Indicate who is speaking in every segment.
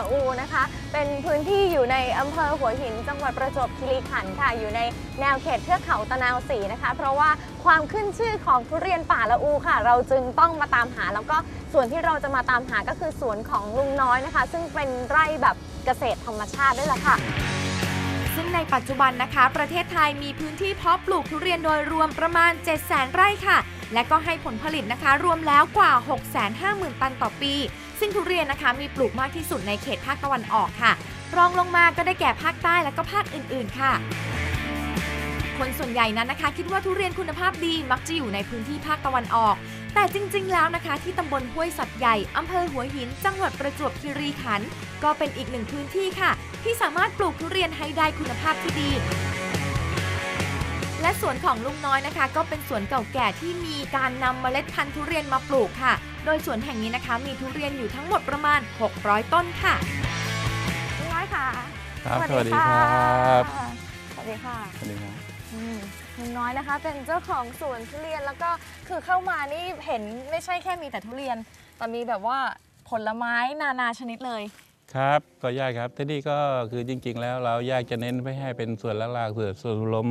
Speaker 1: ละอูนะคะ เป็นพื้นที่อยู่ในอำเภอหัวหิน จังหวัดประจวบคีรีขันธ์ค่ะ อยู่ในแนวเขตเทือกเขาตะนาวศรีนะคะ เพราะว่าความขึ้นชื่อของทุเรียนป่าละอูค่ะ เราจึงต้องมาตามหา แล้วก็ส่วนที่เราจะมาตามหาก็คือสวนของลุงน้อยนะคะ ซึ่งเป็นไร่แบบเกษตรธรรมชาติด้วยล่ะค่ะ
Speaker 2: ซึ่งในปัจจุบันนะคะ ประเทศไทยมีพื้นที่เพาะปลูกทุเรียนโดยรวมประมาณ 7 0 0 0 0 0 ไร่ค่ะ และก็ให้ผลผลิตนะคะ รวมแล้วกว่า 650,000 ตันต่อปี ซึ่งทุเรียนนะคะมีปลูกมากที่สุดในเขตภาคตะวันออกค่ะ รองลงมาก็ได้แก่ภาคใต้และก็ภาคอื่นๆ ค่ะ คนส่วนใหญ่นั้นนะคะ คิดว่าทุเรียนคุณภาพดีมักจะอยู่ในพื้นที่ภาคตะวันออก แต่จริงๆแล้วนะคะ ที่ตำบลห้วยสัตว์ใหญ่อำเภอหัวหิน จังหวัดประจวบคีรีขันธ์ก็เป็นอีกหนึ่งพื้นที่ค่ะ ที่สามารถปลูกทุเรียนให้ได้คุณภาพที่ดีและสวนของลุงน้อยนะคะ ก็เป็นสวนเก่าแก่ที่มีการนำเมล็ดพันธุ์ทุเรียนมาปลูกค่ะ โดยสวนแห่งนี้นะคะมีทุเรียนอยู่ทั้งหมดประมาณ 600 ต้นค่ะ
Speaker 1: ลุงน้อยค่ะ
Speaker 3: ครับะสวัสดีครับ
Speaker 1: สวัสดีค่ะ
Speaker 3: สวัสดีครับ
Speaker 1: อืมลุงน้อยนะคะ เป็นเจ้าของสวนทุเรียนแล้วก็คือเข้ามานี่เห็นไม่ใช่แค่มีแต่ทุเรียน แต่มีแบบว่าผลไม้นานาชนิดเลย
Speaker 3: ครับก็ยากครับที่นี่ก็คือจริง ๆ แล้วเราอยากจะเน้นไปให้เป็นส่วนล่างๆส่วนส่วนลม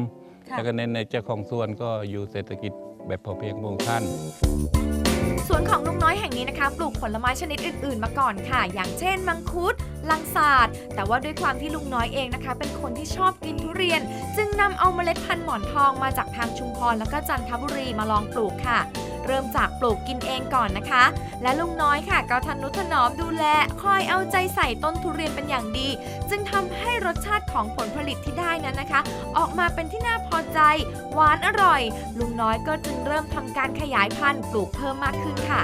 Speaker 1: ค่ะ
Speaker 3: แล้วก็เน้นในเจ้าของส่วนก็อยู่เศรษฐกิจแบบพอเพียงพระองค์ท่าน
Speaker 2: สวนของลุงน้อยแห่งนี้นะคะ ปลูกผลไม้ชนิดอื่นๆ มาก่อนค่ะ อย่างเช่น มังคุด ลังสาดแต่ว่าด้วยความที่ลุงน้อยเองนะคะ เป็นคนที่ชอบกินทุเรียน จึงนำเอาเมล็ดพันธุ์หมอนทองมาจากทางชุมพรแล้วก็จันทบุรีมาลองปลูกค่ะ เริ่มจากปลูกกินเองก่อนนะคะ และลุงน้อยค่ะก็ทนุถนอมดูแลคอยเอาใจใส่ต้นทุเรียนเป็นอย่างดี จึงทำให้รสชาติของผลผลิตที่ได้นั้นนะคะ ออกมาเป็นที่น่าพอใจ หวานอร่อย ลุงน้อยก็จึงเริ่มทำการขยายพันธุ์ปลูกเพิ่มมากขึ้นค่ะ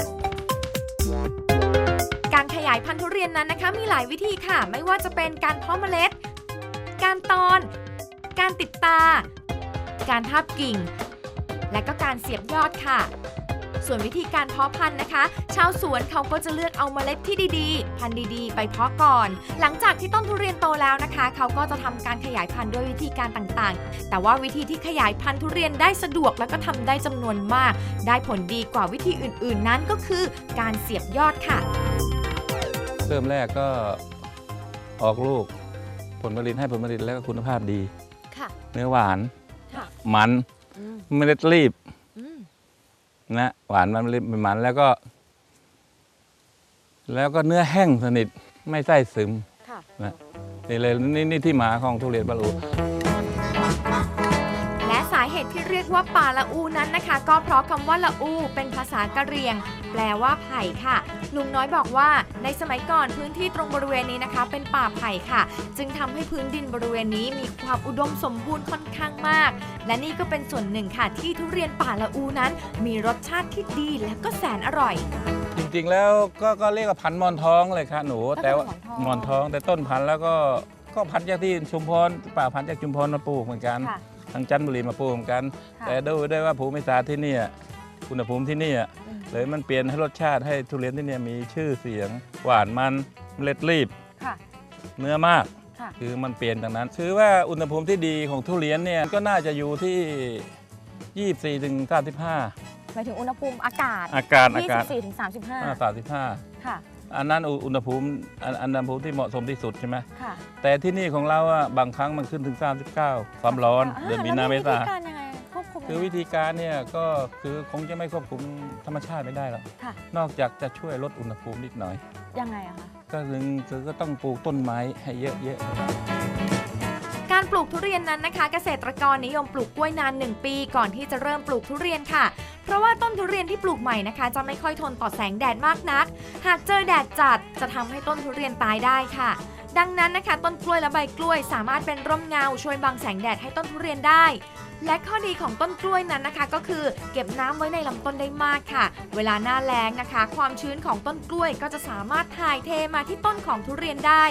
Speaker 2: การขยายพันธุ์ทุเรียนนั้นนะคะ มีหลายวิธีค่ะ ไม่ว่าจะเป็นการเพาะเมล็ด การตอน การติดตา การทาบกิ่ง และก็การเสียบยอดค่ะ ส่วนวิธีการเพาะพันธุ์นะคะ ชาวสวนเขาก็จะเลือกเอาเมล็ดที่ดีๆ พันธุ์ดีๆ ไปเพาะก่อน หลังจากที่ต้นทุเรียนโตแล้วนะคะ เขาก็จะทำการขยายพันธุ์ด้วยวิธีการต่างๆ แต่ว่าวิธีที่ขยายพันธุ์ทุเรียนได้สะดวกและก็ทำได้จำนวนมาก ได้ผลดีกว่าวิธีอื่น ๆ นั้นก็คือการเสียบยอดค่ะ
Speaker 3: เริ่มแรกก็ออกลูกผลผลิตให้ผลผลิตแล้วก็คุณภาพดี
Speaker 1: ค่ะ
Speaker 3: เนื้อหวาน
Speaker 1: ค่ะ
Speaker 3: มัน
Speaker 1: อืม
Speaker 3: เมล็ดรีบ
Speaker 1: อืม
Speaker 3: นะหวานมันเมล็ดมันแล้วก็ แล้วก็เนื้อแห้งสนิทไม่ไส้ซึม
Speaker 1: ค่ะ
Speaker 3: นะนี่เลยนี่นี่ที่มาของทุเรียนบาลู
Speaker 2: และสาเหตุที่เรียกว่าป่าละอูนั้นนะคะ ก็เพราะคำว่าละอูเป็นภาษากะเหรี่ยง แปลว่าไผ่ค่ะ ลุงน้อยบอกว่าในสมัยก่อนพื้นที่ตรงบริเวณนี้นะคะ เป็นป่าไผ่ค่ะ จึงทำให้พื้นดินบริเวณนี้มีความอุดมสมบูรณ์ค่อนข้างมาก และนี่ก็เป็นส่วนหนึ่งค่ะที่ทุเรียนป่าละอูนั้น มีรสชาติที่ดีและก็แสนอร่อย
Speaker 3: จริงๆแล้วก็ก็เรียกว่าพันธุ์หมอนทองเลยครับหนู
Speaker 1: ก็คือ
Speaker 3: แต่ว่า
Speaker 1: หมอนทอง
Speaker 3: หมอนทองแต่ต้นพันธุ์แล้วก็ก็พันธุ์จากที่ชุมพรป่าพันธุ์จากชุมพรมาปลูกเหมือนกัน
Speaker 1: ค่ะ
Speaker 3: ทางจันทบุรีมาปลูกเหมือนกัน
Speaker 1: ค่ะ
Speaker 3: แต่ดูได้ว่าภูมิศาสตร์ที่เนี่ยอุณหภูมิที่เนี่ย
Speaker 1: อืม
Speaker 3: เลยมันเปลี่ยนให้รสชาติให้ทุเรียนที่เนี่ยมีชื่อเสียงหวานมันเมล็ดรีบ
Speaker 1: ค่ะ
Speaker 3: เนื้อมาก
Speaker 1: ค่ะ
Speaker 3: คือมันเปลี่ยนดังนั้น คือว่าอุณหภูมิที่ดีของทุเรียนเนี่ยก็น่าจะอยู่ที่ 24ถึง35
Speaker 1: หมายถึงอุณหภูมิอากาศ
Speaker 3: อากาศอากาศ
Speaker 1: 24ถึง35
Speaker 3: 35
Speaker 1: ค่ะ
Speaker 3: อันนั้นอุอุณหภูมิอันอันอุณหภูมิที่เหมาะสมที่สุดใช่ไหม
Speaker 1: ค่ะ
Speaker 3: แต่ที่นี่ของเราอะบางครั้งมันขึ้นถึง 39 ความร้อนเดือนมีนาเมษา
Speaker 1: แล้ววิธีการยังไงควบคุม
Speaker 3: คือวิธีการเนี่ยก็คือคงจะไม่ควบคุมธรรมชาติไม่ได้หรอก
Speaker 1: ค่ะ
Speaker 3: นอกจากจะช่วยลดอุณหภูมินิดหน่อย
Speaker 1: ยังไงอะคะ
Speaker 3: ก็คือคือก็ต้องปลูกต้นไม้ให้เยอะๆ
Speaker 2: การปลูกทุเรียนนั้นนะคะ เกษตรกรนิยมปลูกกล้วยนาน 1 ปี ก่อนที่จะเริ่มปลูกทุเรียนค่ะ เพราะว่าต้นทุเรียนที่ปลูกใหม่นะคะ จะไม่ค่อยทนต่อแสงแดดมากนัก หากเจอแดดจัดจะทำให้ต้นทุเรียนตายได้ค่ะ ดังนั้นนะคะ ต้นกล้วยและใบกล้วยสามารถเป็นร่มเงาช่วยบังแสงแดดให้ต้นทุเรียนได้ และข้อดีของต้นกล้วยนั้นนะคะ ก็คือเก็บน้ำไว้ในลำต้นได้มากค่ะ เวลาหน้าแล้งนะคะ ความชื้นของต้นกล้วยก็จะสามารถถ่ายเทมาที่ต้นของทุเรียนได้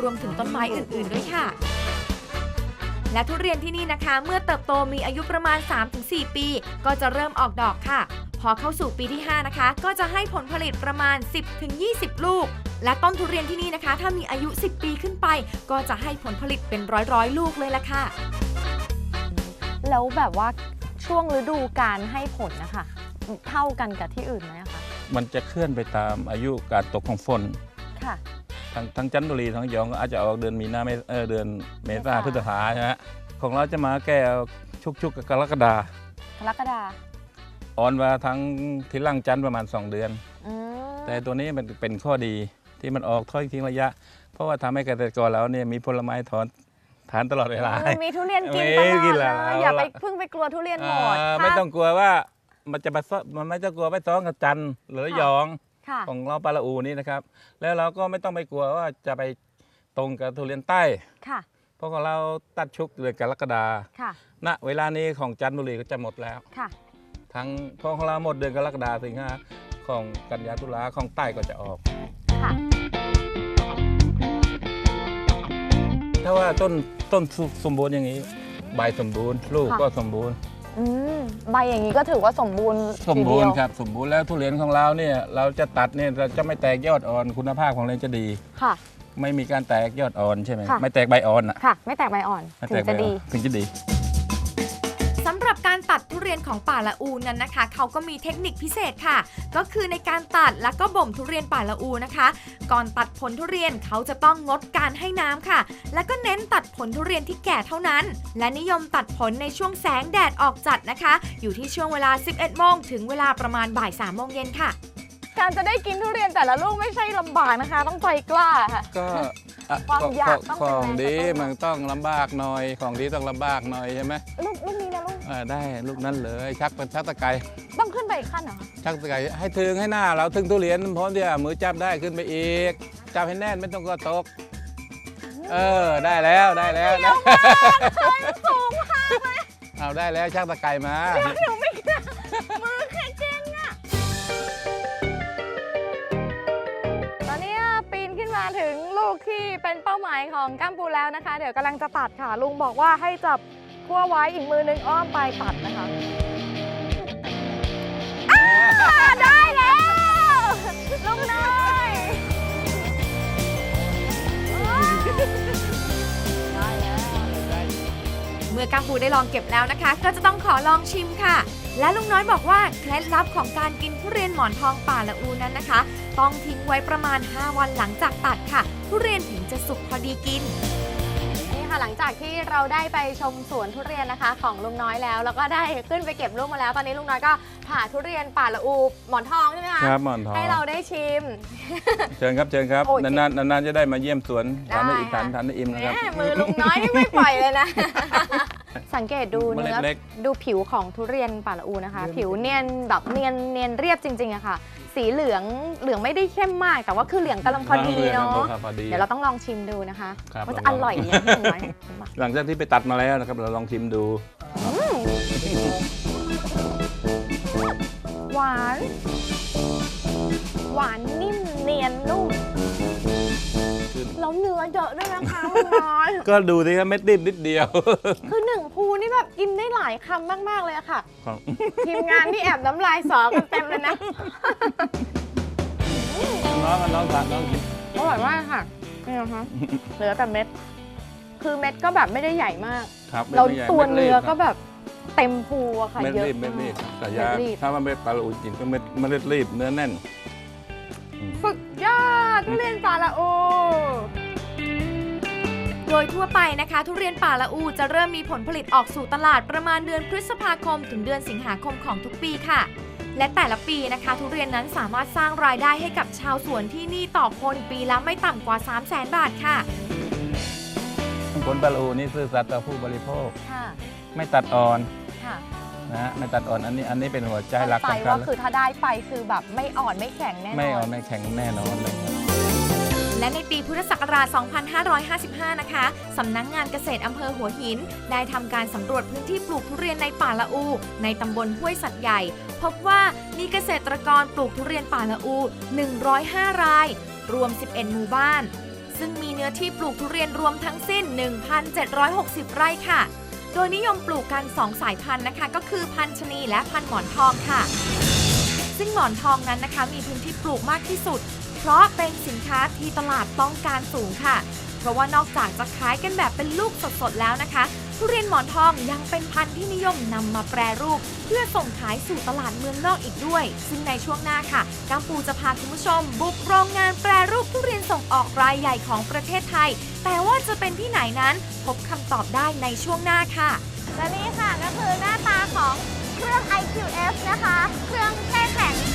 Speaker 2: รวมถึงต้นไม้อื่น ๆ ด้วยค่ะและทุเรียนที่นี่นะคะ เมื่อเติบโตมีอายุประมาณ 3-4 ปี ก็จะเริ่มออกดอกค่ะ พอเข้าสู่ปีที่ 5 นะคะ ก็จะให้ผลผลิตประมาณ 10-20 ลูก และต้นทุเรียนที่นี่นะคะ ถ้ามีอายุ 10 ปีขึ้นไป ก็จะให้ผลผลิตเป็นร้อยๆ ลูกเลยละค่ะ
Speaker 1: แล้วแบบว่าช่วงฤดูการให้ผลนะคะ เท่ากันกับที่อื่นไหมอะคะ
Speaker 3: ๆมันจะเคลื่อนไปตามอายุการตกของฝน
Speaker 1: ค่ะ
Speaker 3: ทางทางจันทบุรีทางระยองก็อาจจะออกเดือนมีนาเมษเออเดือนเมษา
Speaker 1: เมษา
Speaker 3: พฤษภาใช่ไหมของเราจะมาแก้ชุกชุกๆกับกรกฎาก
Speaker 1: รกฎา
Speaker 3: อ่อนกว่าทั้งที่ล่างจันทร์ประมาณ 2 เดือน
Speaker 1: อืม
Speaker 3: แต่ตัวนี้มันเป็นข้อดี ที่มันออกถ้อยทิ้งระยะ เพราะว่าทำให้เกษตรกรเราเนี่ยมีผลไม้ถอนทานตลอดเวลา
Speaker 1: เออมีทุเรียนกิน
Speaker 3: มี
Speaker 1: ตลอด
Speaker 3: กิน
Speaker 1: เล
Speaker 3: แล้ว
Speaker 1: ยอย่าไปเพิ่งไปกลัวทุเรียนหมด
Speaker 3: อ่า
Speaker 1: ถ้า
Speaker 3: ไม่ต้องกลัวว่ามันจะมาซ้อมันไม่ต้องกลัวไปซ้องกับจันทร์หรือระยอง
Speaker 1: ค่ะ
Speaker 3: ของเราปาละอูนี่นะครับ แล้วเราก็ไม่ต้องไปกลัวว่าจะไปตรงกับทุเรียนใต้
Speaker 1: ค่ะ
Speaker 3: เพราะของเราตัดชุกเดือนกรกฎา
Speaker 1: ค่ะ
Speaker 3: ณเวลานี้ของจันทบุรีก็จะหมดแล้ว
Speaker 1: ค่ะ
Speaker 3: ทั้งเพราะของเราหมดเดือนกรกฎาสิงหาของกันยาตุลาของใต้ก็จะออก
Speaker 1: ค่ะ
Speaker 3: ถ้าว่าต้นต้นสมบูรณ์อย่างนี้ ใบสมบูรณ์ลูก
Speaker 1: ค่ะ
Speaker 3: ก็สมบูรณ์
Speaker 1: อืมใบอย่างนี้ก็ถือว่าสมบูรณ์
Speaker 3: สมบูรณ์
Speaker 1: ทีเดียว
Speaker 3: ครับสมบูรณ์แล้วทุเรียนของเราเนี่ยเราจะตัดเนี่ยเราจะไม่แตกยอดอ่อนคุณภาพของเราจะดี
Speaker 1: ค่ะ
Speaker 3: ไม่มีการแตกยอดอ่อนใช่ไหม
Speaker 1: ค่ะ
Speaker 3: ไม่แตกใบอ่อนอะ
Speaker 1: ค่ะ ไม่แตกใบอ่อน
Speaker 3: ไม่
Speaker 1: ถึ
Speaker 3: แต
Speaker 1: ง
Speaker 3: ก
Speaker 1: จะ
Speaker 3: ใบอ่
Speaker 1: ดี
Speaker 3: อนถึงจะดี
Speaker 2: เรียนของป่าละอูนั้นนะคะ เขาก็มีเทคนิคพิเศษค่ะ ก็คือในการตัดแล้วก็บ่มทุเรียนป่าละอูนะคะ ก่อนตัดผลทุเรียนเขาจะต้องงดการให้น้ำค่ะ แล้วก็เน้นตัดผลทุเรียนที่แก่เท่านั้น และนิยมตัดผลในช่วงแสงแดดออกจัดนะคะ อยู่ที่ช่วงเวลา 11โมงถึงเวลาประมาณบ่าย3โมงเย็นค่ะ
Speaker 1: การจะได้กินทุเรียนแต่ละลูกไม่ใช่ลำบากนะคะ ต้องใจกล้าค่ะ
Speaker 3: ก็อะ
Speaker 1: ความ
Speaker 3: ของ
Speaker 1: อยากต้อง
Speaker 3: ข
Speaker 1: เป็น
Speaker 3: อง
Speaker 1: แรงกระตุ้น
Speaker 3: ดีมันต้องลำบากหน่อยของดีต้องลำบากหน่อยใช่ไหม
Speaker 1: ลูกลูกนี้นะลูก
Speaker 3: อ่าได้ลูกนั้นเลยชักเป็นชักตะไคร้
Speaker 1: ต้องขึ้นไปอีกขั้นเหรอคะ
Speaker 3: ชักตะไคร้ให้ถึงให้หน้าเราถึงทุเรียนพร้อมที่จะมือจับได้ขึ้นไปอีกจับให้แน่นไม่ต้องกลัวตก เออได้แล้วได้แล้วได้
Speaker 1: สูงมากเลย
Speaker 3: เอาได้แล้วชักตะไคร้มา
Speaker 1: หนูไม่กล้ ที่เป็นเป้าหมายของก้ามปูแล้วนะคะ เดี๋ยวกำลังจะตัดค่ะ ลุงบอกว่าให้จับขั้วไว้อีกมือนึงอ้อมไปตัดนะคะอ้าได้แล้วลุงน้อย
Speaker 2: เมื่อกังปูได้ลองเก็บแล้วนะคะ ก็จะต้องขอลองชิมค่ะ และลุงน้อยบอกว่าเคล็ดลับของการกินทุเรียนหมอนทองป่าละอูนั้นนะคะ ต้องทิ้งไว้ประมาณ 5 วันหลังจากตัดค่ะ ทุเรียนถึงจะสุกพอดีกิน
Speaker 1: ค่ะหลังจากที่เราได้ไปชมสวนทุเรียนนะคะ ของลุงน้อยแล้ว แล้วก็ได้ขึ้นไปเก็บลูกมาแล้ว ตอนนี้ลุงน้อยก็ผ่าทุเรียนป่าละอูหมอนทองใช่ไหมคะ
Speaker 3: ครับหมอนทอง
Speaker 1: ให้เราได้ชิม
Speaker 3: เชิญครับเชิญครับ
Speaker 1: โอ้ย
Speaker 3: นานๆนานๆจะได้มาเยี่ยมสวนทานได้
Speaker 1: ได้
Speaker 3: อิ่มทาน
Speaker 1: ค่ะ
Speaker 3: ทานได้อิ่ม
Speaker 1: แห
Speaker 3: นะครับ
Speaker 1: มมือลุงน้อยนี่ไม่ปล่อยเลยนะ สังเกตดู
Speaker 3: เมล็
Speaker 1: เนื้
Speaker 3: ด
Speaker 1: อ
Speaker 3: เล็ก
Speaker 1: ดูผิวของทุเรียนป่าละอูนะคะ
Speaker 3: เนียน
Speaker 1: ผิวเนียนแบบเนียนเนียนเรียบจริงๆอะค่ะ สีเหลืองเหลืองไม่ได้เข้มมาก แต่ว่าคือเหลืองกำลังพอดีเนาะ
Speaker 3: ครับพอดี
Speaker 1: เดี๋ยวเราต้องลองชิมดูนะคะ
Speaker 3: ครับ
Speaker 1: ว่าจะ
Speaker 3: ล
Speaker 1: อ
Speaker 3: อง
Speaker 1: ร่อยอย่างที่ลุงน้อยบอก
Speaker 3: หลังจากที่ไปตัดมาแล้วนะครับ เราลองชิมดู
Speaker 1: หวาน หวานนิ่มเนียนนุ่มแล้วเนื้อเยอะด้วยนะคะลุงน้อย
Speaker 3: ก็ดูสิครับเม็ดดิบนิดเดียว
Speaker 1: คือหนึ่ง ภูนี่แบบกินได้หลายคำมาก ๆ เลยอะค่ะ
Speaker 3: ครับ
Speaker 1: ทีมงานที่แอบน้ำลายสอกันเต็มเลยนะ
Speaker 3: น้องน้องทานน้องกิน
Speaker 1: อร่อยมากค่ะนี่นะคะเหลือแต่เม็ด คือเม็ดก็แบบไม่ได้ใหญ่มาก
Speaker 3: ครับ
Speaker 1: แล้ว
Speaker 3: ไม่ใหญ่
Speaker 1: ตัว
Speaker 3: ม็ด
Speaker 1: เนื้อ
Speaker 3: รีบ
Speaker 1: ก็แบบเต็มภูอะค่ะ
Speaker 3: เม็ด
Speaker 1: เยอะ
Speaker 3: รีบเม็ดรีบ
Speaker 1: มาก
Speaker 3: แต่ยา
Speaker 1: เม็ดรีบ
Speaker 3: ถ้ามันเป็นปลาลูจริงก็เม็ดเม็ดรีบเนื้อแน่น
Speaker 1: สุดยอดทุเรียนปลาละโอ
Speaker 2: โดยทั่วไปนะคะ ทุเรียนป่าละอูจะเริ่มมีผลผลิตออกสู่ตลาดประมาณเดือนพฤษภาคม ถึงเดือนสิงหาคมของทุกปีค่ะ และแต่ละปีนะคะ ทุเรียนนั้นสามารถสร้างรายได้ให้กับชาวสวนที่นี่ต่อคนปีละไม่ต่ำกว่า 3 0 0 0 0 0 บาทค่ะ
Speaker 3: ผลปลาลูนี่ซื่อสัตย์ต่อผู้บริโภค
Speaker 1: ค่ะ
Speaker 3: ไม่ตัดอ่อน
Speaker 1: ค่ะ
Speaker 3: นะฮะไม่ตัดอ่อนอันนี้อันนี้เป็นหัวใจหลัก
Speaker 1: เข้า
Speaker 3: สำ
Speaker 1: ใจ
Speaker 3: คัญ
Speaker 1: ว่า
Speaker 3: เลย
Speaker 1: คือถ้าได้ไปคือแบบไม่อ่อนไม่แข็งแน่นอน
Speaker 3: ไม่อ่อนไม่แข็งแน่นอนเลยครับ
Speaker 2: และในปีพุทธศักราช 2555 นะคะสำนักงงานเกษตรอำเภอหัวหิน ได้ทำการสำรวจพื้นที่ปลูกทุเรียนในป่าละอู ในตำบลห้วยสัตว์ใหญ่ พบว่ามีเกษตรกรปลูกทุเรียนป่าละอู 105 ราย รวม 11 หมู่บ้าน ซึ่งมีเนื้อที่ปลูกทุเรียนรวมทั้งสิ้น 1,760 ไร่ค่ะ โดยนิยมปลูกกัน2สายพันธุ์นะคะ ก็คือพันธุ์ชะนีและพันธุ์หมอนทองค่ะ ซึ่งหมอนทองนั้นนะคะมีพื้นที่ปลูกมากที่สุด เพราะเป็นสินค้าที่ตลาดต้องการสูงค่ะ เพราะว่านอกจากจะขายกันแบบเป็นลูกสดๆแล้วนะคะผทุเรียนหมอนทองยังเป็นพันธุ์ที่นิยมนำมาแปรรูป เพื่อส่งขายสู่ตลาดเมืองนอกอีกด้วย ซึ่งในช่วงหน้าค่ะกัมปูจะพาคุณผู้ชม บุกโรงงานแปรรูปทุเรียนส่งออกรายใหญ่ของประเทศไทย แต่ว่าจะเป็นที่ไหนนั้น พบคำตอบได้ในช่วงหน้าค่ะ
Speaker 1: และนี่ค่ะก็คือหน้าตาของเครื่อง IQF นะคะ เครื่องแช่แข็ง